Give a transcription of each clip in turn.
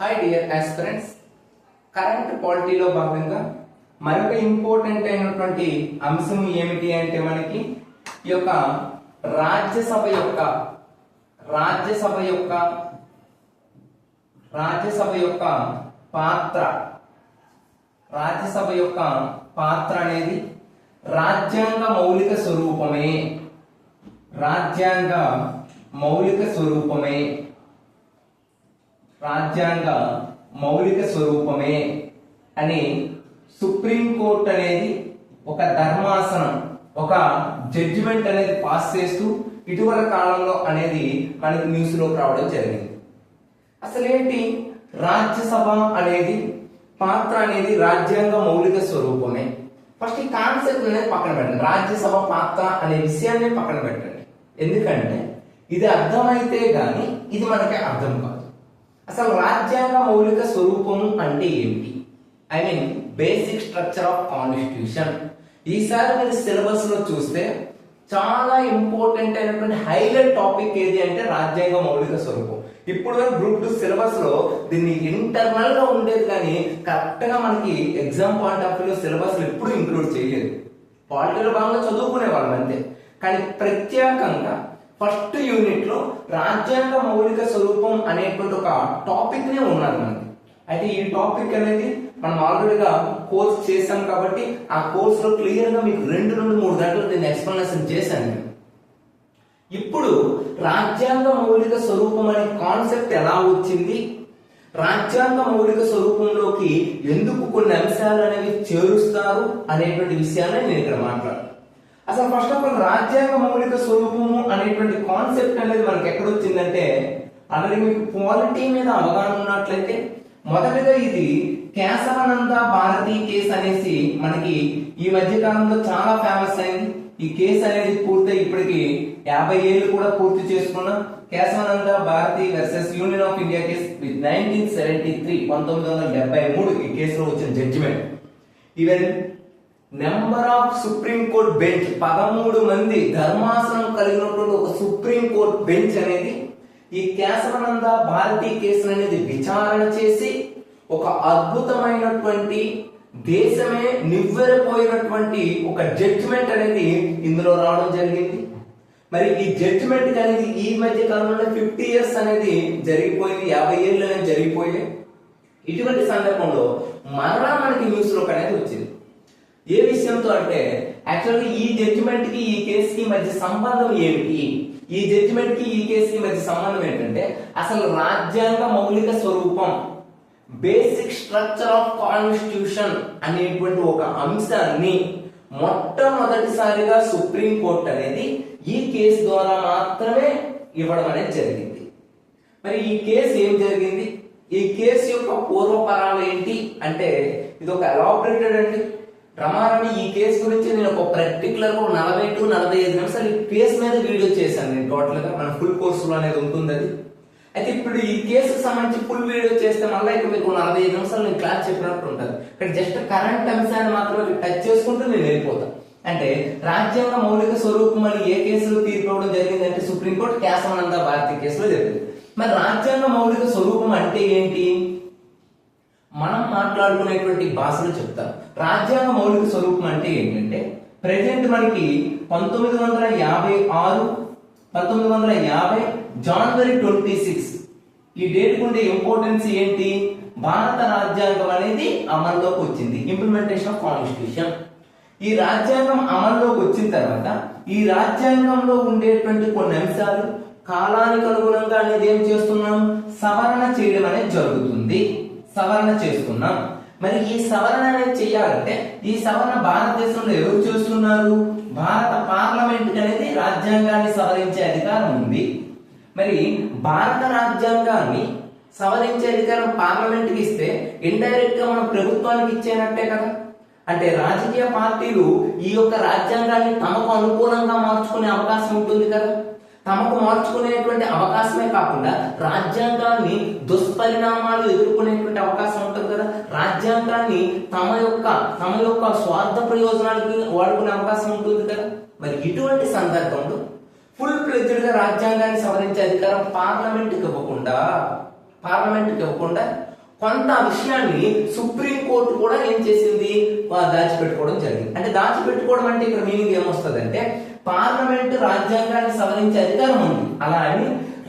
Hi dear aspirants current పాలిటీలో భాగంగా మరొక ఇంపార్టెంట్ అయినటువంటి అంశం ఏమిటి అంటే మనకి ఈ యొక్క రాజ్యసభ యొక్క రాజ్యసభ యొక్క రాజ్యసభ యొక్క పాత్ర రాజ్యసభ యొక్క పాత్ర అనేది రాజ్యాంగ మౌలిక స్వరూపమే. రాజ్యాంగ మౌలిక స్వరూపమే. రాజ్యాంగ మౌలిక స్వరూపమే అని సుప్రీంకోర్టు అనేది ఒక ధర్మాసనం ఒక జడ్జిమెంట్ అనేది పాస్ చేస్తూ ఇటీవల కాలంలో అనేది మనకి న్యూస్లోకి రావడం జరిగింది. అసలేంటి? రాజ్యసభ అనేది పాత్ర అనేది రాజ్యాంగ మౌలిక స్వరూపమే. ఫస్ట్ ఈ కాన్సెప్ట్ అనేది పక్కన పెట్టండి. రాజ్యసభ పాత్ర అనే విషయాన్ని పక్కన పెట్టండి. ఎందుకంటే ఇది అర్థమైతే కానీ ఇది మనకి అర్థం కాదు. అసలు రాజ్యాంగ మౌలిక స్వరూపము అంటే ఏమిటి? I mean basic structure of constitution ఈసారి మీరు సిలబస్లో చూస్తే చాలా ఇంపార్టెంట్ అయినటువంటి హైలైట్ టాపిక్ ఏది అంటే రాజ్యాంగ మౌలిక స్వరూపం. ఇప్పుడు గ్రూప్ టూ సిలబస్లో దీన్ని ఇంటర్నల్గా ఉండేది కానీ కరెక్ట్గా మనకి exam point of view syllabus ఎప్పుడు ఇంక్లూడ్ చేయలేదు. పాలిటికల్ భాగంగా చదువుకునే వాళ్ళం అంతే. కానీ ప్రత్యేకంగా ఫస్ట్ యూనిట్లో రాజ్యాంగ మౌలిక స్వరూపం అనేటువంటి ఒక టాపిక్ నే ఉన్నది మనకి. అయితే ఈ టాపిక్ అనేది మనం ఆల్రెడీగా కోర్స్ చేసాం కాబట్టి ఆ కోర్స్లో క్లియర్గా మీకు రెండు నుండి మూడు గంటలు నేను ఎక్స్ప్లెనేషన్ చేశాను ఇప్పుడు రాజ్యాంగ మౌలిక స్వరూపం అనే కాన్సెప్ట్ ఎలా వచ్చింది? రాజ్యాంగ మౌలిక స్వరూపంలోకి ఎందుకు కొన్ని అంశాలు అనేవి చేరుస్తారు అనేటువంటి విషయాన్ని నేను ఇక్కడ మాట్లాడు అసలు ఫస్ట్ ఆఫ్ ఆల్ రాజ్యాంగ మౌలిక స్వరూపము అనేటువంటి కాన్సెప్ట్ అనేది మనకి ఎక్కడ వచ్చిందంటే అలాగే మీకు పాలిటీ మీద అవగాహన ఉన్నట్లయితే మొదటగా ఇది కేశవానంద భారతి కేసు అనేసి మనకి ఈ మధ్య కాలంలో చాలా ఫేమస్ అయింది. ఈ కేసు అనేది పూర్తయి ఇప్పటికి యాభై ఏళ్ళు కూడా పూర్తి చేసుకున్న Kesavananda Bharati versus union of India case with nineteen seventy three పంతొమ్మిది వందల డెబ్బై మూడు ఈ కేసులో వచ్చిన judgement even number of supreme court bench పదమూడు మంది ధర్మాసనం కలిగినటువంటి ఒక సుప్రీం కోర్ట్ బెంచ్ అనేది ఈ కేశవానంద భారతి కేసులు అనేది విచారణ చేసి ఒక అద్భుతమైనటువంటి దేశమే నివ్వెరపోయినటువంటి ఒక జడ్జిమెంట్ అనేది ఇందులో రావడం జరిగింది. మరి ఈ జడ్జిమెంట్ అనేది ఈ మధ్య కాలంలో ఫిఫ్టీ ఇయర్స్ అనేది జరిగిపోయింది యాభై ఏళ్ళు అనేది జరిగిపోయాయి. ఇటువంటి సందర్భంలో మరలా మనకి న్యూస్లోకి అనేది వచ్చింది. ఏ విషయంతో అంటే యాక్చువల్గా ఈ జడ్జిమెంట్కి ఈ కేసుకి మధ్య సంబంధం ఏమిటి? ఈ జడ్జిమెంట్కి ఈ కేసుకి మధ్య సంబంధం ఏంటంటే అసలు రాజ్యాంగ మౌలిక స్వరూపం బేసిక్ స్ట్రక్చర్ ఆఫ్ కాన్స్టిట్యూషన్ అనేటువంటి ఒక అంశాన్ని మొట్టమొదటిసారిగా సుప్రీం కోర్ట్ అనేది ఈ కేసు ద్వారా మాత్రమే ఇవ్వడం అనేది జరిగింది. మరి ఈ కేసు ఏం జరిగింది? ఈ కేసు యొక్క పూర్వపరాలు ఏంటి? అంటే ఇది ఒక ఎలాబరేటెడ్ అండి. రమారమి ఈ కేసు గురించి నేను ఒక పర్టికులర్గా నలభై టు నలభై ఐదు నిమిషాలు ఈ కేసు మీద వీడియో చేశాను. నేను టోటల్గా మన ఫుల్ కోర్సులో అనేది ఉంటుంది అది. అయితే ఇప్పుడు ఈ కేసుకు సంబంధించి ఫుల్ వీడియో చేస్తే మళ్ళీ ఇక్కడ మీకు నలభై ఐదు నిమిషాలు నేను క్లాస్ చెప్పినట్టు ఉంటుంది. ఇక్కడ జస్ట్ కరెంట్ అంశాన్ని మాత్రమే టచ్ చేసుకుంటూ నేను వెళ్ళిపోతాను అంటే రాజ్యాంగ మౌలిక స్వరూపం అని ఏ కేసులో తీర్పు ఇవ్వడం జరిగింది అంటే సుప్రీంకోర్టు కేశవానంద భారతి కేసులో జరిగింది. మరి రాజ్యాంగ మౌలిక స్వరూపం అంటే ఏంటి? మనం మాట్లాడుకునేటువంటి భాషను చెప్తాం రాజ్యాంగ మౌలిక స్వరూపం అంటే ఏంటంటే ప్రెసెంట్ మనకి పంతొమ్మిది వందల యాభై ఆరు పంతొమ్మిది వందల యాభై జనవరి ట్వంటీ సిక్స్ ఈ డేట్ ఉండే ఇంపార్టెన్స్ ఏంటి? భారత రాజ్యాంగం అనేది అమల్లోకి వచ్చింది. ఇంప్లిమెంటేషన్ ఆఫ్ కాన్స్టిట్యూషన్ ఈ రాజ్యాంగం అమల్లోకి వచ్చిన తర్వాత ఈ రాజ్యాంగంలో ఉండేటువంటి కొన్ని అంశాలు కాలానికి అనుగుణంగా అనేది ఏం చేస్తున్నాం? సవరణ చేయడం అనేది జరుగుతుంది. సవరణ చేసుకున్నాం. మరి ఈ సవరణ అనేది చేయాలంటే ఈ సవరణ భారతదేశంలో ఎవరు చేస్తున్నారు? భారత పార్లమెంట్ అనేది రాజ్యాంగాన్ని సవరించే అధికారం ఉంది. మరి భారత రాజ్యాంగాన్ని సవరించే అధికారం పార్లమెంట్కి ఇస్తే ఇండైరెక్ట్గా మనం ప్రభుత్వానికి ఇచ్చేనట్టే కదా. అంటే రాజకీయ పార్టీలు ఈ యొక్క రాజ్యాంగాన్ని తమకు అనుకూలంగా మార్చుకునే అవకాశం ఉంటుంది కదా. తమకు మార్చుకునేటువంటి అవకాశమే కాకుండా రాజ్యాంగాన్ని దుష్పరిణామాలు ఎదుర్కొనేటువంటి అవకాశం ఉంటుంది కదా. రాజ్యాంగాన్ని తమ యొక్క తమ యొక్క స్వార్థ ప్రయోజనాలకి వాడుకునే అవకాశం ఉంటుంది కదా. మరి ఇటువంటి సందర్భంలో ఫుల్ ఫ్లెజ్డ్గా రాజ్యాంగాన్ని సవరించే అధికారం పార్లమెంట్కి ఇవ్వకుండా పార్లమెంట్కి ఇవ్వకుండా కొంత విషయాన్ని సుప్రీం కోర్టు కూడా ఏం చేసింది? దాచిపెట్టుకోవడం జరిగింది. అంటే దాచిపెట్టుకోవడం అంటే ఇక్కడ మీనింగ్ ఏమొస్తుందంటే పార్లమెంట్ రాజ్యాంగాన్ని సవరించే అధికారం ఉంది. అలా అని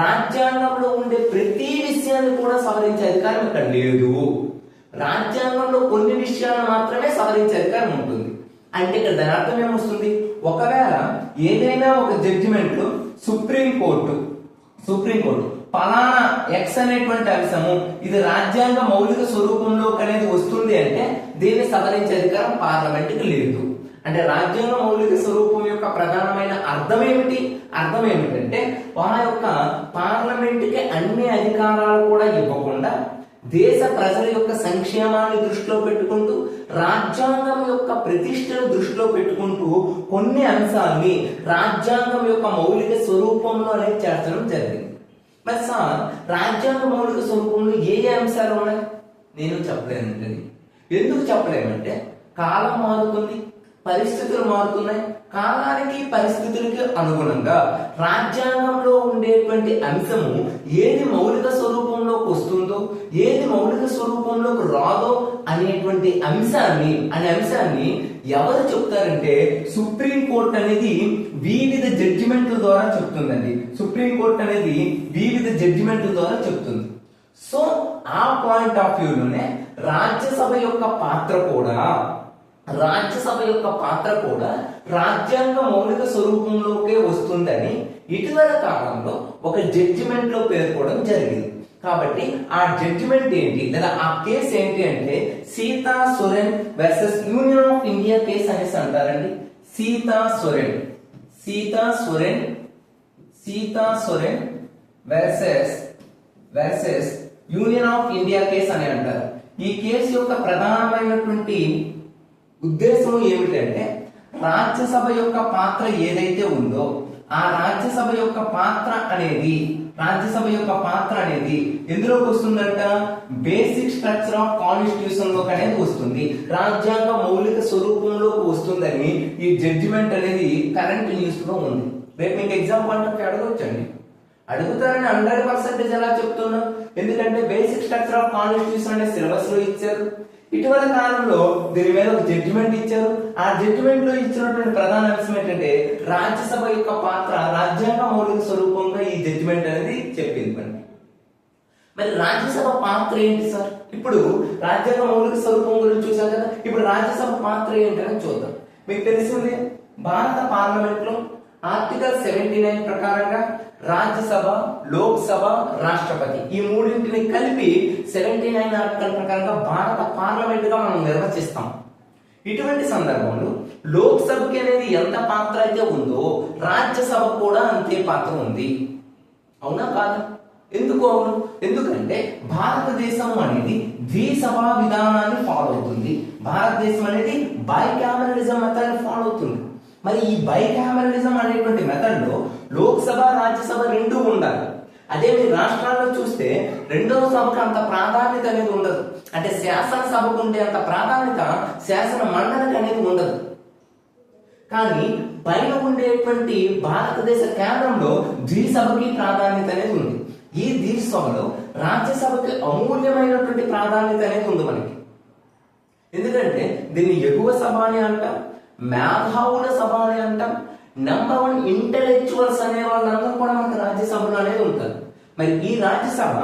రాజ్యాంగంలో ఉండే ప్రతి విషయాన్ని కూడా సవరించే అధికారం ఇక్కడ లేదు. రాజ్యాంగంలో కొన్ని విషయాలను మాత్రమే సవరించే అధికారం ఉంటుంది. అంటే ఇక్కడ దాని అర్థం ఏమొస్తుంది? ఒకవేళ ఏదైనా ఒక judgement supreme court supreme court supreme court పలానా ఎక్స్ అనేటువంటి అంశము ఇది రాజ్యాంగ మౌలిక స్వరూపంలోకి అనేది వస్తుంది అంటే దీన్ని సవరించే అధికారం పార్లమెంట్కి లేదు. అంటే రాజ్యాంగ మౌలిక స్వరూపం యొక్క ప్రధానమైన అర్థం ఏమిటి అర్థం ఏమిటంటే ఆ యొక్క పార్లమెంట్కి అన్ని అధికారాలు కూడా ఇవ్వకుండా దేశ ప్రజల యొక్క సంక్షేమాన్ని దృష్టిలో పెట్టుకుంటూ రాజ్యాంగం యొక్క ప్రతిష్టను దృష్టిలో పెట్టుకుంటూ కొన్ని అంశాల్ని రాజ్యాంగం యొక్క మౌలిక స్వరూపంలో అనేది చేర్చడం జరిగింది. మరి సార్ రాజ్యాంగ మౌలిక స్వరూపంలో ఏ ఏ అంశాలు ఉన్నాయి? నేను చెప్పలేనండి. ఎందుకు చెప్పలేమంటే కాలం మారుతుంది. పరిస్థితులు మారుతున్నాయి. కాలానికి పరిస్థితులకి అనుగుణంగా రాజ్యాంగంలో ఉండేటువంటి అంశము ఏది మౌలిక స్వరూపంలోకి వస్తుందో ఏది మౌలిక స్వరూపంలోకి రాదో అనేటువంటి అంశాన్ని అనే అంశాన్ని ఎవరు చెప్తారంటే సుప్రీం కోర్ట్ అనేది వివిధ జడ్జిమెంట్ల ద్వారా చెప్తుందండి. సుప్రీం కోర్ట్ అనేది వివిధ జడ్జిమెంట్ల ద్వారా చెప్తుంది. సో ఆ పాయింట్ ఆఫ్ వ్యూలోనే రాజ్యసభ యొక్క పాత్ర కూడా రాజ్యసభ యొక్క పాత్ర కూడా రాజ్యాంగ మౌలిక స్వరూపంలోకే వస్తుందని ఇటీవల కాలంలో ఒక జడ్జిమెంట్లో పేర్కోవడం జరిగింది. కాబట్టి ఆ జడ్జిమెంట్ ఏంటి? లేదా ఆ కేసు ఏంటి అంటే Sita Soren versus union of India case అనేసి అంటారండి. Sita Soren. Sita Soren Sita Soren versus versus union of India case అని అంటారు. ఈ కేసు యొక్క ప్రధానమైనటువంటి ఉద్దేశం ఏమిటంటే రాజ్యసభ యొక్క పాత్ర ఏదైతే ఉందో ఆ రాజ్యసభ యొక్క పాత్ర అనేది రాజ్యసభ యొక్క పాత్ర అనేది ఎందులోకి వస్తుందంట? బేసిక్ స్ట్రక్చర్ ఆఫ్ కాన్స్టిట్యూషన్లోకి అనేది వస్తుంది. రాజ్యాంగ మౌలిక స్వరూపంలోకి వస్తుందని ఈ జడ్జిమెంట్ అనేది కరెంట్ న్యూస్లో ఉంది. రేపు మీకు ఎగ్జామ్ పాయింట్ ఆఫ్ అడుగుతారని హండ్రెడ్ పర్సెంటేజ్ ఎలా చెప్తున్నా? ఎందుకంటే బేసిక్ స్ట్రక్చర్ ఆఫ్ కాన్స్టిట్యూషన్ అనే సిలబస్లో ఇచ్చారు. ఇటీవల కాలంలో దీని మీద ఒక జడ్జిమెంట్ ఇచ్చారు. ఆ జడ్జిమెంట్లో ఇచ్చినటువంటి ప్రధాన అంశం ఏంటంటే రాజ్యసభ యొక్క పాత్ర రాజ్యాంగ మౌలిక స్వరూపంగా ఈ జడ్జిమెంట్ అనేది చెప్పింది మనకి మరి రాజ్యసభ పాత్ర ఏంటి సార్? ఇప్పుడు రాజ్యాంగ మౌలిక స్వరూపం గురించి చూసాం కదా? ఇప్పుడు రాజ్యసభ పాత్ర ఏంటని చూద్దాం. మీకు తెలిసిందే భారత పార్లమెంట్లో ఆర్టికల్ సెవెంటీ నైన్ ప్రకారంగా రాజ్యసభ లోక్సభ రాష్ట్రపతి ఈ మూడింటిని కలిపి సెవెంటీ నైన్ ఆర్టికల్ ప్రకారంగా భారత పార్లమెంట్గా మనం నిర్వచిస్తాం. ఇటువంటి సందర్భంలో లోక్సభకి అనేది ఎంత పాత్ర అయితే ఉందో రాజ్యసభ కూడా అంతే పాత్ర ఉంది. అవునా కాదా? ఎందుకు అవును? ఎందుకంటే భారతదేశం అనేది ద్విసభా విధానాన్ని ఫాలో అవుతుంది. భారతదేశం అనేది బైకామరలిజం మరి ఈ బైకామరలిజం అనేటువంటి మెథడ్లో లోక్సభ రాజ్యసభ రెండు ఉండాలి. అదే మీరు రాష్ట్రాల్లో చూస్తే రెండవ సభకు అంత ప్రాధాన్యత అనేది ఉండదు. అంటే శాసనసభకు ఉండే అంత ప్రాధాన్యత శాసన మండలికి అనేది ఉండదు. కానీ పైన ఉండేటువంటి భారతదేశ కేంద్రంలో ద్విసభకి ప్రాధాన్యత అనేది ఉంది. ఈ ద్విసభలో రాజ్యసభకి అమూల్యమైనటువంటి ప్రాధాన్యత అనేది ఉంది మనకి. ఎందుకంటే దీన్ని ఎగువ సభ అని అంటారు మేధావుల సభ అని అంటాం. నెంబర్ వన్ ఇంటలెక్చువల్స్ అనే వాళ్ళందరూ కూడా మనకు రాజ్యసభలో అనేది ఉంటారు మరి ఈ Rajya Sabha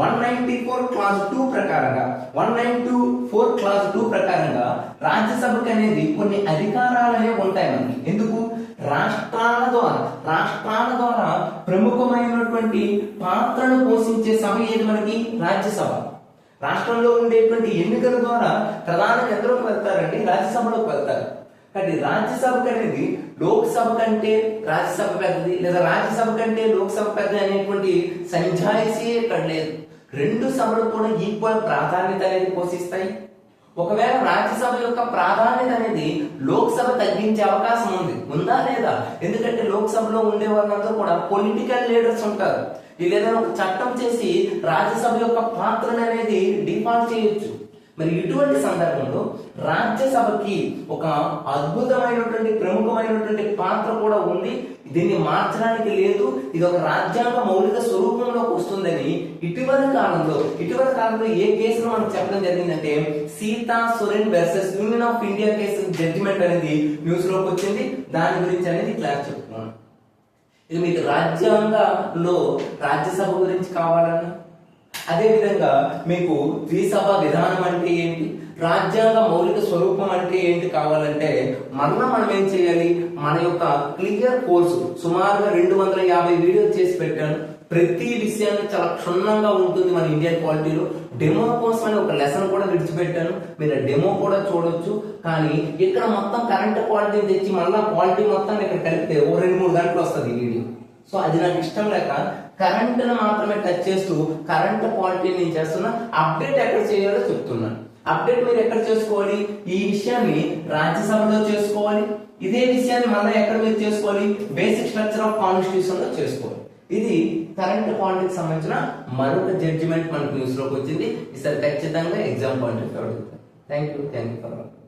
one ninety four class two ప్రకారంగా one nine two four class two ప్రకారంగా రాజ్యసభకి అనేది కొన్ని అధికారాలనే ఉంటాయి మనకి. ఎందుకు? రాష్ట్రాల ద్వారా రాష్ట్రాల ద్వారా ప్రముఖమైనటువంటి పాత్రను పోషించే సభ ఏది మనకి? రాజ్యసభ. రాష్ట్రంలో ఉండేటువంటి ఎన్నికల ద్వారా ప్రధాన ఎంతలోకి వెళ్తారండి రాజ్యసభలోకి వెళ్తారు. కానీ రాజ్యసభ అనేది లోక్సభ కంటే రాజ్యసభ పెద్దది లేదా రాజ్యసభ కంటే లోక్సభ పెద్ద అనేటువంటి సంజాయిషీ ఇక్కడ లేదు. రెండు సభలు కూడా ఈక్వల్ ప్రాధాన్యత అనేది పోషిస్తాయి. ఒకవేళ రాజ్యసభ యొక్క ప్రాధాన్యత అనేది లోక్సభ తగ్గించే అవకాశం ఉంది. ఉందా లేదా? ఎందుకంటే లోక్సభలో ఉండే వాళ్ళందరూ కూడా పొలిటికల్ లీడర్స్ ఉంటారు. వీళ్ళు ఏదైనా ఒక చట్టం చేసి రాజ్యసభ యొక్క పాత్రను అనేది డిఫాల్ట్ చేయొచ్చు. మరి ఇటువంటి సందర్భంలో రాజ్యసభకి ఒక అద్భుతమైనటువంటి ప్రముఖమైనటువంటి పాత్ర కూడా ఉంది. దీన్ని మార్చడానికి లేదు. ఇది ఒక రాజ్యాంగ మౌలిక స్వరూపంలోకి వస్తుందని ఇటీవల కాలంలో ఇటీవల కాలంలో ఏ కేసులో మనం చెప్పడం జరిగిందంటే Sita Soren versus union of India case judgement అనేది న్యూస్లోకి వచ్చింది. దాని గురించి అనేది క్లాస్ చెప్తున్నాను. ఇది మీకు రాజ్యాంగంలో రాజ్యసభ గురించి కావాలన్నా? అదే విధంగా మీకు ద్విసభ విధానం అంటే ఏంటి? రాజ్యాంగ మౌలిక స్వరూపం అంటే ఏంటి కావాలంటే మరలా మనం ఏం చేయాలి? మన యొక్క క్లియర్ కోర్సు సుమారుగా రెండు వందల యాభై వీడియోలు చేసి పెట్టాను. ప్రతి విషయాన్ని చాలా క్షుణ్ణంగా ఉంటుంది మన ఇండియన్ క్వాలిటీలో. డెమో కోసం అని ఒక లెసన్ కూడా విడిచిపెట్టాను. మీరు డెమో కూడా చూడొచ్చు. కానీ ఇక్కడ మొత్తం కరెంట్ క్వాలిటీ తెచ్చి మళ్ళా క్వాలిటీ మొత్తం ఇక్కడ కలిపితే ఓ రెండు మూడు గంటలు వస్తుంది వీడియో. సో అది నాకు ఇష్టం లేక కరెంట్ మాత్రమే టచ్ చేస్తూ కరెంట్ క్వాలిటీ నేను చేస్తున్నా అప్డేట్ ఎక్కడ చేయాలో చెప్తున్నాను అప్డేట్ మీరు ఎక్కడ చేసుకోవాలి? ఈ విషయాన్ని రాజ్యసభలో చేసుకోవాలి. ఇదే విషయాన్ని మళ్ళీ ఎక్కడ మీరు చేసుకోవాలి? బేసిక్ స్ట్రక్చర్ ఆఫ్ కాన్స్టిట్యూషన్లో చేసుకోవాలి. ఇది కరెంట్ పాలిటిక్స్ సంబంధించిన మరొక జడ్జిమెంట్ మనకు న్యూస్లోకి వచ్చింది. ఈసారి ఖచ్చితంగా ఎగ్జామ్ పాయింట్ అడుగుతారు thank you thank you for